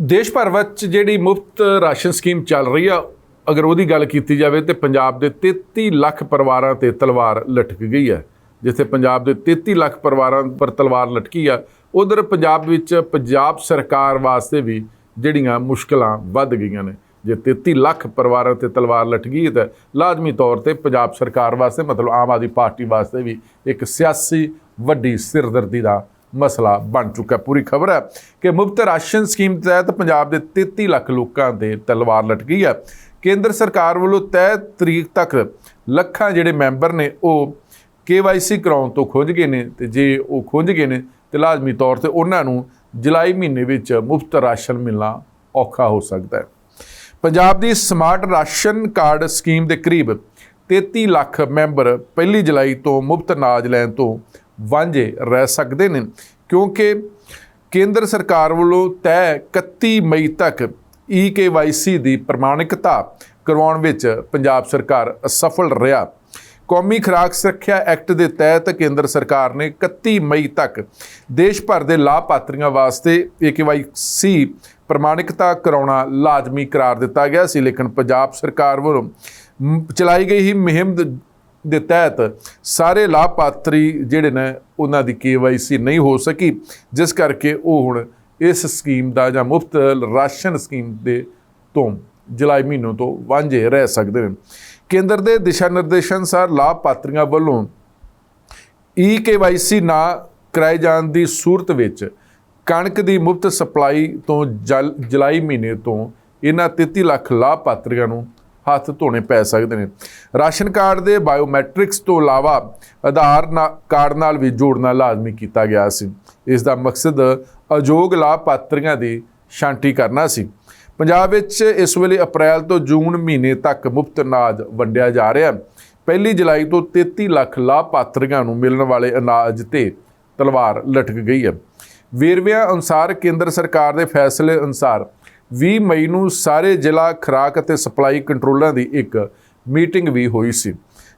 ਦੇਸ਼ ਭਰ ਵਿੱਚ ਜਿਹੜੀ ਮੁਫਤ ਰਾਸ਼ਨ ਸਕੀਮ ਚੱਲ ਰਹੀ ਆ, ਅਗਰ ਉਹਦੀ ਗੱਲ ਕੀਤੀ ਜਾਵੇ ਤੇ ਪੰਜਾਬ ਦੇ 33 ਲੱਖ ਪਰਿਵਾਰਾਂ ਤੇ ਤਲਵਾਰ ਲਟਕ ਗਈ ਹੈ ਜਿੱਥੇ ਪੰਜਾਬ ਦੇ 33 ਲੱਖ ਪਰਿਵਾਰਾਂ ਪਰ ਤਲਵਾਰ ਲਟਕੀ ਆ, ਉਧਰ ਪੰਜਾਬ ਵਿੱਚ ਪੰਜਾਬ ਸਰਕਾਰ ਵਾਸਤੇ ਵੀ ਜਿਹੜੀਆਂ ਮੁਸ਼ਕਲਾਂ ਵੱਧ ਗਈਆਂ ਨੇ। ਜੇ 33 ਲੱਖ ਪਰਿਵਾਰਾਂ ਤੇ ਤਲਵਾਰ ਲਟਕੀ ਗਈ ਤਾਂ ਲਾਜ਼ਮੀ ਤੌਰ ਤੇ ਪੰਜਾਬ ਸਰਕਾਰ ਵਾਸਤੇ, ਮਤਲਬ ਆਮ ਆਦਮੀ ਪਾਰਟੀ ਵਾਸਤੇ ਵੀ ਇੱਕ ਸਿਆਸੀ ਵੱਡੀ ਸਿਰਦਰਦੀ ਦਾ ਮਸਲਾ ਬਣ ਚੁੱਕਾ ਪੂਰੀ ਖਬਰ ਹੈ ਕਿ ਮੁਫਤ ਰਾਸ਼ਨ ਸਕੀਮ ਤਹਿਤ ਪੰਜਾਬ ਦੇ 33 ਲੱਖ ਲੋਕਾਂ ਦੇ ਤਲਵਾਰ ਲਟਕੀ ਹੈ। ਕੇਂਦਰ ਸਰਕਾਰ ਵੱਲੋਂ ਤੈਅ ਤਰੀਕ ਤੱਕ ਲੱਖਾਂ ਜਿਹੜੇ ਮੈਂਬਰ ਨੇ ਉਹ ਕੇਵਾਈਸੀ ਕਰਾਉਣ ਤੋਂ ਖੁੰਝ ਗਏ ਨੇ ਤੇ ਜੇ ਉਹ ਖੁੰਝ ਗਏ ਨੇ ਤੇ ਲਾਜ਼ਮੀ ਤੌਰ ਤੇ ਉਹਨਾਂ ਨੂੰ ਜੁਲਾਈ ਮਹੀਨੇ ਵਿੱਚ ਮੁਫਤ ਰਾਸ਼ਨ ਮਿਲਣਾ ਔਖਾ ਹੋ ਸਕਦਾ ਹੈ। ਪੰਜਾਬ ਦੀ ਸਮਾਰਟ ਰਾਸ਼ਨ ਕਾਰਡ ਸਕੀਮ ਦੇ ਕਰੀਬ 33 ਲੱਖ ਮੈਂਬਰ ਪਹਿਲੀ ਜੁਲਾਈ ਤੋਂ ਮੁਫਤ ਅਨਾਜ ਲੈਣ ਤੋਂ ਵਾਂਝੇ ਰਹਿ ਸਕਦੇ ਨੇ। ਕਿਉਂਕਿ ਕੇਂਦਰ ਸਰਕਾਰ ਵੱਲੋਂ ਤੈਅ 31 ਮਈ ਤੱਕ ਈਕੇਵਾਈਸੀ ਦੀ ਪ੍ਰਮਾਣਿਕਤਾ ਕਰਵਾਉਣ ਵਿੱਚ ਪੰਜਾਬ ਸਰਕਾਰ ਅਸਫਲ ਰਿਹਾ। ਕੌਮੀ ਖੁਰਾਕ ਸੁਰੱਖਿਆ ਐਕਟ ਦੇ ਤਹਿਤ ਕੇਂਦਰ ਸਰਕਾਰ ਨੇ 31 ਮਈ ਤੱਕ ਦੇਸ਼ ਭਰ ਦੇ ਲਾਭਪਾਤਰੀਆਂ ਵਾਸਤੇ ਏਕੇਵਾਈਸੀ ਪ੍ਰਮਾਣਿਕਤਾ ਕਰਾਉਣਾ ਲਾਜ਼ਮੀ ਕਰਾਰ ਦਿੱਤਾ ਗਿਆ ਸੀ। ਲੇਕਿਨ ਪੰਜਾਬ ਸਰਕਾਰ ਵੱਲੋਂ ਚਲਾਈ ਗਈ ਹੀ ਮੁਹਿੰਮ ਦੇ ਤਹਿਤ ਸਾਰੇ ਲਾਭਪਾਤਰੀ ਜਿਹੜੇ ਨੇ ਉਹਨਾਂ ਦੀ ਕੇਵਾਈਸੀ ਨਹੀਂ ਹੋ ਸਕੀ, ਜਿਸ ਕਰਕੇ ਉਹ ਹੁਣ ਇਸ ਸਕੀਮ ਦਾ ਜਾਂ ਮੁਫਤ ਰਾਸ਼ਨ ਸਕੀਮ ਦੇ ਤੋਂ ਜੁਲਾਈ ਮਹੀਨੇ ਤੋਂ ਵਾਂਝੇ ਰਹਿ ਸਕਦੇ ਨੇ। ਕੇਂਦਰ ਦੇ ਦਿਸ਼ਾ ਨਿਰਦੇਸ਼ਾਂ ਅਨੁਸਾਰ ਲਾਭਪਾਤਰੀਆਂ ਵੱਲੋਂ ਈ ਕੇਵਾਈਸੀ ਨਾ ਕਰਾਏ ਜਾਣ ਦੀ ਸੂਰਤ ਵਿੱਚ ਕਣਕ ਦੀ ਮੁਫਤ ਸਪਲਾਈ ਤੋਂ ਜਲ- ਜੁਲਾਈ ਮਹੀਨੇ ਤੋਂ ਇਹਨਾਂ 33 ਲੱਖ ਲਾਭਪਾਤਰੀਆਂ ਨੂੰ ਹੱਥ ਧੋਣੇ ਪੈ ਸਕਦੇ ਨੇ। ਰਾਸ਼ਨ ਕਾਰਡ ਦੇ ਬਾਇਓਮੈਟ੍ਰਿਕਸ ਤੋਂ ਇਲਾਵਾ ਆਧਾਰ ਨਾ- ਕਾਰਡ ਨਾਲ ਵੀ ਜੋੜਨਾ ਲਾਜ਼ਮੀ ਕੀਤਾ ਗਿਆ ਸੀ। ਇਸ ਦਾ ਮਕਸਦ ਅਯੋਗ ਲਾਭਪਾਤਰੀਆਂ ਦੀ ਛਾਂਟੀ ਕਰਨਾ ਸੀ। ਪੰਜਾਬ ਵਿੱਚ ਇਸ ਵੇਲੇ ਅਪ੍ਰੈਲ ਤੋਂ ਜੂਨ ਮਹੀਨੇ ਤੱਕ ਮੁਫਤ ਅਨਾਜ ਵੰਡਿਆ ਜਾ ਰਿਹਾ ਹੈ। ਪਹਿਲੀ ਜੁਲਾਈ ਤੋਂ 33 ਲੱਖ ਲਾਭਪਾਤਰੀਆਂ ਨੂੰ ਮਿਲਣ ਵਾਲੇ ਅਨਾਜ ਤੇ ਤਲਵਾਰ ਲਟਕ ਗਈ ਹੈ। ਵੇਰਵਿਆਂ ਅਨੁਸਾਰ ਕੇਂਦਰ ਸਰਕਾਰ ਦੇ ਫੈਸਲੇ ਅਨੁਸਾਰ 20 ਮਈ ਨੂੰ ਸਾਰੇ ਜ਼ਿਲ੍ਹਾ ਖੁਰਾਕ ਅਤੇ ਸਪਲਾਈ ਕੰਟਰੋਲਰਾਂ ਦੀ ਇੱਕ ਮੀਟਿੰਗ ਵੀ ਹੋਈ ਸੀ,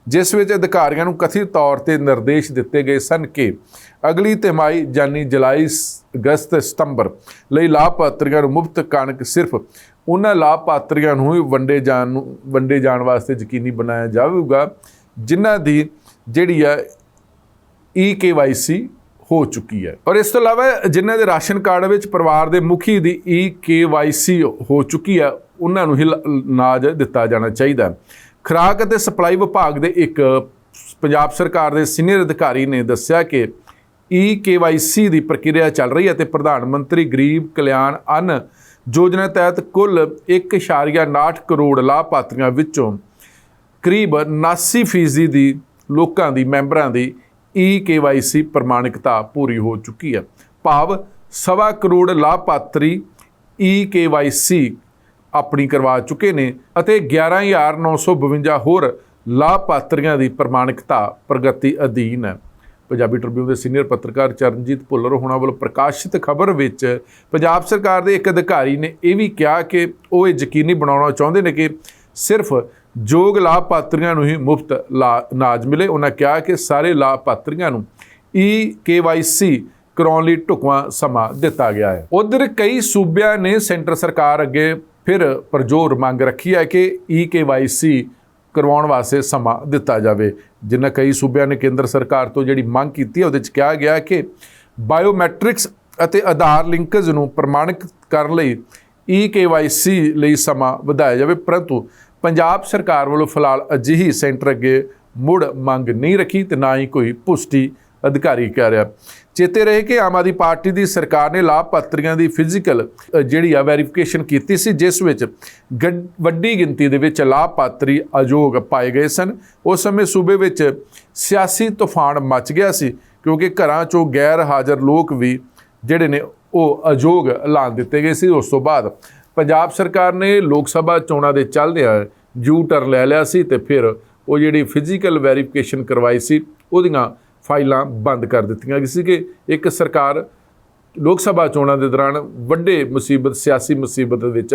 ਜਿਸ ਵਿੱਚ ਅਧਿਕਾਰੀਆਂ ਨੂੰ ਕਥਿਤ ਤੌਰ ਤੇ ਨਿਰਦੇਸ਼ ਦਿੱਤੇ ਗਏ ਸਨ ਕਿ ਅਗਲੀ ਤਿਮਾਹੀ ਯਾਨੀ ਜੁਲਾਈ ਸ- ਅਗਸਤ, ਸਤੰਬਰ ਲਈ ਲਾਭਪਾਤਰੀਆਂ ਨੂੰ ਮੁਫਤ ਕਣਕ ਸਿਰਫ ਉਹਨਾਂ ਲਾਭਪਾਤਰੀਆਂ ਨੂੰ ਹੀ ਵੰਡੇ ਜਾਣ ਨੂੰ, ਵੰਡੇ ਜਾਣ ਵਾਸਤੇ ਯਕੀਨੀ ਬਣਾਇਆ ਜਾਵੇਗਾ, ਜਿਨ੍ਹਾਂ ਦੀ ਜਿਹੜੀ ਆ ਈ ਕੇਵਾਈਸੀ ਹੋ ਚੁੱਕੀ ਹੈ। ਔਰ ਇਸ ਤੋਂ ਇਲਾਵਾ ਜਿਨ੍ਹਾਂ ਦੇ ਰਾਸ਼ਨ ਕਾਰਡ ਵਿੱਚ ਪਰਿਵਾਰ ਦੇ ਮੁਖੀ ਦੀ ਈ ਕੇਵਾਈਸੀ ਹੋ ਚੁੱਕੀ ਹੈ, ਉਹਨਾਂ ਨੂੰ ਹੀ ਲ- ਦਿੱਤਾ ਜਾਣਾ ਚਾਹੀਦਾ ਹੈ। ਖੁਰਾਕ ਅਤੇ ਸਪਲਾਈ ਵਿਭਾਗ ਦੇ ਇੱਕ ਪੰਜਾਬ ਸਰਕਾਰ ਦੇ ਸੀਨੀਅਰ ਅਧਿਕਾਰੀ ਨੇ ਦੱਸਿਆ ਕਿ ਈ ਕੇਵਾਈਸੀ ਦੀ ਪ੍ਰਕਿਰਿਆ ਚੱਲ ਰਹੀ ਹੈ ਤੇ ਪ੍ਰਧਾਨ ਮੰਤਰੀ ਗਰੀਬ ਕਲਿਆਣ ਅੰਨ ਯੋਜਨਾ ਤਹਿਤ ਕੁੱਲ 1.59 ਕਰੋੜ ਲਾਭਪਾਤਰੀਆਂ ਵਿੱਚੋਂ ਕਰੀਬ 79% ਦੀ ਲੋਕਾਂ ਦੀ, ਮੈਂਬਰਾਂ ਦੀ ਈ ਕੇਵਾਈਸੀ ਪ੍ਰਮਾਣਿਕਤਾ ਪੂਰੀ ਹੋ ਚੁੱਕੀ ਹੈ। ਭਾਵ ਸਵਾ ਕਰੋੜ ਲਾਭਪਾਤਰੀ ਈ ਕੇਵਾਈਸੀ ਆਪਣੀ ਕਰਵਾ ਚੁੱਕੇ ਨੇ ਅਤੇ 11952 ਹੋਰ ਲਾਭਪਾਤਰੀਆਂ ਦੀ ਪ੍ਰਮਾਣਿਕਤਾ ਪ੍ਰਗਤੀ ਅਧੀਨ ਹੈ। ਪੰਜਾਬੀ ਟ੍ਰਿਬਿਊਨ ਦੇ ਸੀਨੀਅਰ ਪੱਤਰਕਾਰ ਚਰਨਜੀਤ ਭੁੱਲਰ ਹੋਣਾ ਵੱਲੋਂ ਪ੍ਰਕਾਸ਼ਿਤ ਖਬਰ ਵਿੱਚ ਪੰਜਾਬ ਸਰਕਾਰ ਦੇ ਇੱਕ ਅਧਿਕਾਰੀ ਨੇ ਇਹ ਵੀ ਕਿਹਾ ਕਿ ਉਹ ਇਹ ਯਕੀਨੀ ਬਣਾਉਣਾ ਚਾਹੁੰਦੇ ਨੇ ਕਿ ਸਿਰਫ ਯੋਗ ਲਾਭਪਾਤਰੀਆਂ ਨੂੰ ਹੀ ਮੁਫਤ ਅਨਾਜ ਮਿਲੇ। ਉਹਨਾਂ ਕਿਹਾ ਕਿ ਸਾਰੇ ਲਾਭਪਾਤਰੀਆਂ ਨੂੰ ਈ ਕੇਵਾਈਸੀ ਕਰਾਉਣ ਲਈ ਢੁਕਵਾਂ ਸਮਾਂ ਦਿੱਤਾ ਗਿਆ ਹੈ। ਉਧਰ ਕਈ ਸੂਬਿਆਂ ਨੇ ਸੈਂਟਰ ਸਰਕਾਰ ਅੱਗੇ ਫਿਰ ਪਰਜੋਰ ਮੰਗ ਰੱਖੀ ਹੈ ਕਿ ਈ ਕੇਵਾਈਸੀ ਕਰਵਾਉਣ ਵਾਸਤੇ ਸਮਾਂ ਦਿੱਤਾ ਜਾਵੇ। ਜਿਨ੍ਹਾਂ ਕਈ ਸੂਬਿਆਂ ਨੇ ਕੇਂਦਰ ਸਰਕਾਰ ਤੋਂ ਜਿਹੜੀ ਮੰਗ ਕੀਤੀ ਹੈ, ਉਹਦੇ ਵਿੱਚ ਕਿਹਾ ਗਿਆ ਕਿ ਬਾਇਓਮੈਟ੍ਰਿਕਸ ਅਤੇ ਆਧਾਰ ਲਿੰਕੇਜ ਨੂੰ ਪ੍ਰਮਾਣਿਤ ਕਰਨ ਲਈ ਈ ਕੇਵਾਈਸੀ ਲਈ ਸਮਾਂ ਵਧਾਇਆ ਜਾਵੇ। ਪਰੰਤੂ ਪੰਜਾਬ ਸਰਕਾਰ ਵੱਲੋਂ ਫਿਲਹਾਲ ਅਜਿਹੀ ਸੈਂਟਰ ਅੱਗੇ ਮੁੜ ਮੰਗ ਨਹੀਂ ਰੱਖੀ ਤੇ ਨਾ ਹੀ ਕੋਈ ਪੁਸ਼ਟੀ ਅਧਿਕਾਰੀ ਕਹਿ ਰਿਹਾ। ਚੇਤੇ ਰਹੇ ਕਿ ਆਮ ਆਦਮੀ ਪਾਰਟੀ ਦੀ ਸਰਕਾਰ ਨੇ ਲਾਭਪਾਤਰੀਆਂ ਦੀ ਫਿਜ਼ੀਕਲ ਜਿਹੜੀ ਆ ਵੈਰੀਫਿਕੇਸ਼ਨ ਕੀਤੀ ਸੀ, ਜਿਸ ਵਿੱਚ ਗੱਡ- ਵੱਡੀ ਗਿਣਤੀ ਦੇ ਵਿੱਚ ਲਾਭਪਾਤਰੀ ਅਯੋਗ ਪਾਏ ਗਏ ਸਨ। ਉਸ ਸਮੇਂ ਸੂਬੇ ਵਿੱਚ ਸਿਆਸੀ ਤੂਫਾਨ ਮਚ ਗਿਆ ਸੀ, ਕਿਉਂਕਿ ਘਰਾਂ 'ਚੋਂ ਗੈਰ ਹਾਜ਼ਰ ਲੋਕ ਵੀ ਜਿਹੜੇ ਨੇ ਉਹ ਅਯੋਗ ਐਲਾਨ ਦਿੱਤੇ ਗਏ ਸੀ। ਉਸ ਤੋਂ ਬਾਅਦ ਪੰਜਾਬ ਸਰਕਾਰ ਨੇ ਲੋਕ ਸਭਾ ਚੋਣਾਂ ਦੇ ਚੱਲਦਿਆਂ ਜੂ ਟਰ ਲੈ ਲਿਆ ਸੀ ਤੇ ਫਿਰ ਉਹ ਜਿਹੜੀ ਫਿਜ਼ੀਕਲ ਵੈਰੀਫਿਕੇਸ਼ਨ ਕਰਵਾਈ ਸੀ, ਉਹਦੀਆਂ ਫਾਈਲਾਂ ਬੰਦ ਕਰ ਦਿੱਤੀਆਂ ਗਈ ਸੀ ਕਿ ਇੱਕ ਸਰਕਾਰ ਲੋਕ ਸਭਾ ਚੋਣਾਂ ਦੇ ਦੌਰਾਨ ਵੱਡੇ ਮੁਸੀਬਤ, ਸਿਆਸੀ ਮੁਸੀਬਤ ਵਿੱਚ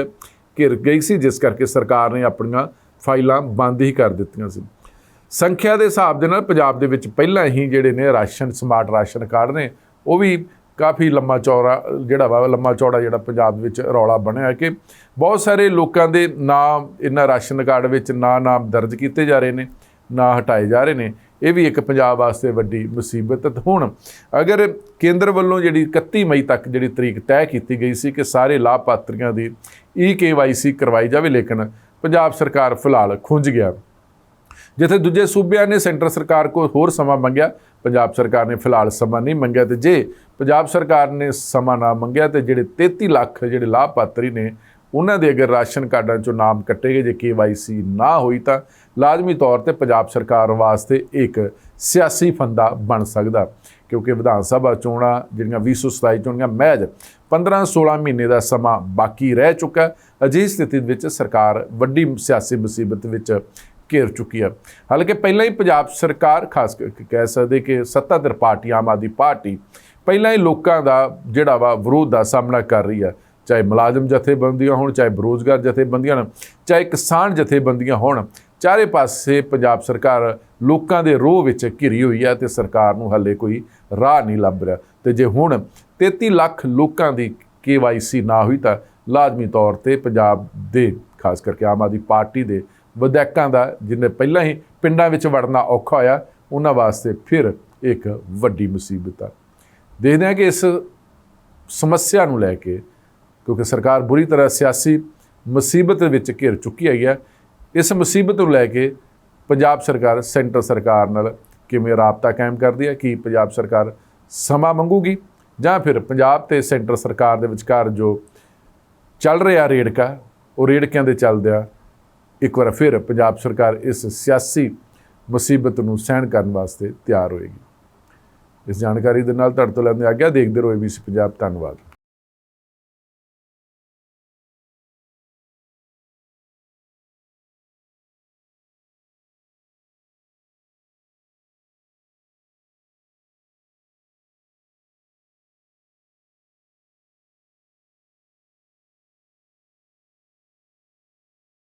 ਘਿਰ ਗਈ ਸੀ, ਜਿਸ ਕਰਕੇ ਸਰਕਾਰ ਨੇ ਆਪਣੀਆਂ ਫਾਈਲਾਂ ਬੰਦ ਹੀ ਕਰ ਦਿੱਤੀਆਂ ਸੀ। ਸੰਖਿਆ ਦੇ ਹਿਸਾਬ ਦੇ ਨਾਲ ਪੰਜਾਬ ਦੇ ਵਿੱਚ ਪਹਿਲਾਂ ਹੀ ਜਿਹੜੇ ਨੇ ਰਾਸ਼ਨ ਸਮਾਰਟ ਰਾਸ਼ਨ ਕਾਰਡ ਨੇ, ਉਹ ਵੀ ਕਾਫੀ ਲੰਮਾ ਚੌੜਾ, ਜਿਹੜਾ ਵਾ, ਲੰਮਾ ਚੌੜਾ ਜਿਹੜਾ ਪੰਜਾਬ ਵਿੱਚ ਰੌਲਾ ਬਣਿਆ ਕਿ ਬਹੁਤ ਸਾਰੇ ਲੋਕਾਂ ਦੇ ਨਾਮ ਇਹਨਾਂ ਰਾਸ਼ਨ ਕਾਰਡ ਵਿੱਚ ਨਾ ਨਾਮ ਦਰਜ ਕੀਤੇ ਜਾ ਰਹੇ ਨੇ, ਨਾ ਹਟਾਏ ਜਾ ਰਹੇ ਨੇ। ਇਹ ਵੀ ਇੱਕ ਪੰਜਾਬ ਵਾਸਤੇ ਵੱਡੀ ਮੁਸੀਬਤ ਹੁਣ ਅਗਰ ਕੇਂਦਰ ਵੱਲੋਂ ਜਿਹੜੀ 31 ਮਈ ਤੱਕ ਜਿਹੜੀ ਤਰੀਕ ਤੈਅ ਕੀਤੀ ਗਈ ਸੀ ਕਿ ਸਾਰੇ ਲਾਭਪਾਤਰੀਆਂ ਦੀ ਈ ਕੇਵਾਈਸੀ ਕਰਵਾਈ ਜਾਵੇ, ਲੇਕਿਨ ਪੰਜਾਬ ਸਰਕਾਰ ਫਿਲਹਾਲ ਖੁੰਝ ਗਿਆ। ਜਿੱਥੇ ਦੂਜੇ ਸੂਬਿਆਂ ਨੇ ਸੈਂਟਰ ਸਰਕਾਰ ਕੋਲ ਹੋਰ ਸਮਾਂ ਮੰਗਿਆ, ਪੰਜਾਬ ਸਰਕਾਰ ਨੇ ਫਿਲਹਾਲ ਸਮਾਂ ਨਹੀਂ ਮੰਗਿਆ ਤੇ ਜੇ ਪੰਜਾਬ ਸਰਕਾਰ ਨੇ ਸਮਾਂ ਨਾ ਮੰਗਿਆ ਤੇ ਜਿਹੜੇ 33 ਲੱਖ ਜਿਹੜੇ ਲਾਭਪਾਤਰੀ ਨੇ, ਉਹਨਾਂ ਦੇ ਅਗਰ ਰਾਸ਼ਨ ਕਾਰਡਾਂ ਚੋਂ ਨਾਮ ਕੱਟੇ ਗਏ, ਜੇ ਕੇਵਾਈਸੀ ਨਾ ਹੋਈ ਤਾਂ ਲਾਜ਼ਮੀ ਤੌਰ ਤੇ ਪੰਜਾਬ ਸਰਕਾਰ ਵਾਸਤੇ ਇੱਕ ਸਿਆਸੀ ਫੰਦਾ ਬਣ ਸਕਦਾ। ਕਿਉਂਕਿ ਵਿਧਾਨ ਸਭਾ ਚੋਣਾਂ ਜਿਹੜੀਆਂ 2027 ਚੋਣਾਂ ਮਹਿਜ 15-16 ਮਹੀਨੇ ਦਾ ਸਮਾਂ ਬਾਕੀ ਰਹਿ ਚੁੱਕਾ ਅਜਿਹੀ ਸਥਿਤੀ ਵਿੱਚ ਸਰਕਾਰ ਵੱਡੀ ਸਿਆਸੀ ਮੁਸੀਬਤ ਵਿੱਚ ਘੇਰ ਚੁੱਕੀ ਹੈ ਹਾਲਾਂਕਿ ਪਹਿਲਾਂ ਹੀ ਪੰਜਾਬ ਸਰਕਾਰ ਖਾਸ ਕਰਕੇ ਕਹਿ ਸਕਦੇ ਕਿ ਸੱਤਾਧਰ ਪਾਰਟੀ, ਆਮ ਆਦਮੀ ਪਾਰਟੀ, ਪਹਿਲਾਂ ਹੀ ਲੋਕਾਂ ਦਾ ਜਿਹੜਾ ਵਾ ਵਿਰੋਧ ਦਾ ਸਾਹਮਣਾ ਕਰ ਰਹੀ ਹੈ ਚਾਹੇ ਮੁਲਾਜ਼ਮ ਜਥੇਬੰਦੀਆਂ ਹੋਣ, ਚਾਹੇ ਬੇਰੁਜ਼ਗਾਰ ਜਥੇਬੰਦੀਆਂ ਹੋਣ, ਚਾਹੇ ਕਿਸਾਨ ਜਥੇਬੰਦੀਆਂ ਹੋਣ, ਚਾਰੇ ਪਾਸੇ ਪੰਜਾਬ ਸਰਕਾਰ ਲੋਕਾਂ ਦੇ ਰੋਹ ਵਿੱਚ ਘਿਰੀ ਹੋਈ ਹੈ ਤੇ ਸਰਕਾਰ ਨੂੰ ਹੱਲੇ ਕੋਈ ਰਾਹ ਨਹੀਂ ਲੱਭ ਰਿਹਾ। ਤੇ ਜੇ ਹੁਣ 33 ਲੱਖ ਲੋਕਾਂ ਦੀ ਕੇਵਾਈਸੀ ਨਾ ਹੋਈ ਤਾਂ ਲਾਜ਼ਮੀ ਤੌਰ ਤੇ ਪੰਜਾਬ ਦੇ, ਖਾਸ ਕਰਕੇ ਆਮ ਆਦਮੀ ਪਾਰਟੀ ਦੇ ਵਿਧਾਇਕਾਂ ਦਾ, ਜਿਹਨੇ ਪਹਿਲਾਂ ਹੀ ਪਿੰਡਾਂ ਵਿੱਚ ਵੜਨਾ ਔਖਾ ਹੋਇਆ, ਉਹਨਾਂ ਵਾਸਤੇ ਫਿਰ ਇੱਕ ਵੱਡੀ ਮੁਸੀਬਤ ਆ। ਦੇਖਦੇ ਹਾਂ ਕਿ ਇਸ ਸਮੱਸਿਆ ਨੂੰ ਲੈ ਕੇ, ਕਿਉਂਕਿ ਸਰਕਾਰ ਬੁਰੀ ਤਰ੍ਹਾਂ ਸਿਆਸੀ ਮੁਸੀਬਤ ਵਿੱਚ ਘਿਰ ਚੁੱਕੀ ਹੈਗੀ ਹੈ, ਇਸ ਮੁਸੀਬਤ ਨੂੰ ਲੈ ਕੇ ਪੰਜਾਬ ਸਰਕਾਰ, ਸੈਂਟਰ ਸਰਕਾਰ ਨਾਲ ਕਿਵੇਂ ਰਾਬਤਾ ਕਾਇਮ ਕਰਦੀ ਹੈ, ਕਿ ਪੰਜਾਬ ਸਰਕਾਰ ਸਮਾਂ ਮੰਗੂਗੀ, ਜਾਂ ਫਿਰ ਪੰਜਾਬ ਤੇ ਸੈਂਟਰ ਸਰਕਾਰ ਦੇ ਵਿਚਕਾਰ ਜੋ ਚੱਲ ਰਿਹਾ ਰੇੜਕਾ, ਉਹ ਰੇੜਕਿਆਂ ਦੇ ਚੱਲਦਿਆਂ ਇੱਕ ਵਾਰ ਫਿਰ ਪੰਜਾਬ ਸਰਕਾਰ ਇਸ ਸਿਆਸੀ ਮੁਸੀਬਤ ਨੂੰ ਸਹਿਣ ਕਰਨ ਵਾਸਤੇ ਤਿਆਰ ਹੋਏਗੀ। ਇਸ ਜਾਣਕਾਰੀ ਦੇ ਨਾਲ ਤੁਹਾਡੇ ਤੋਂ ਲੈਂਦੇ ਆ ਗਿਆ ਦੇਖਦੇ ਰਹੋ ABC ਪੰਜਾਬ। ਧੰਨਵਾਦ।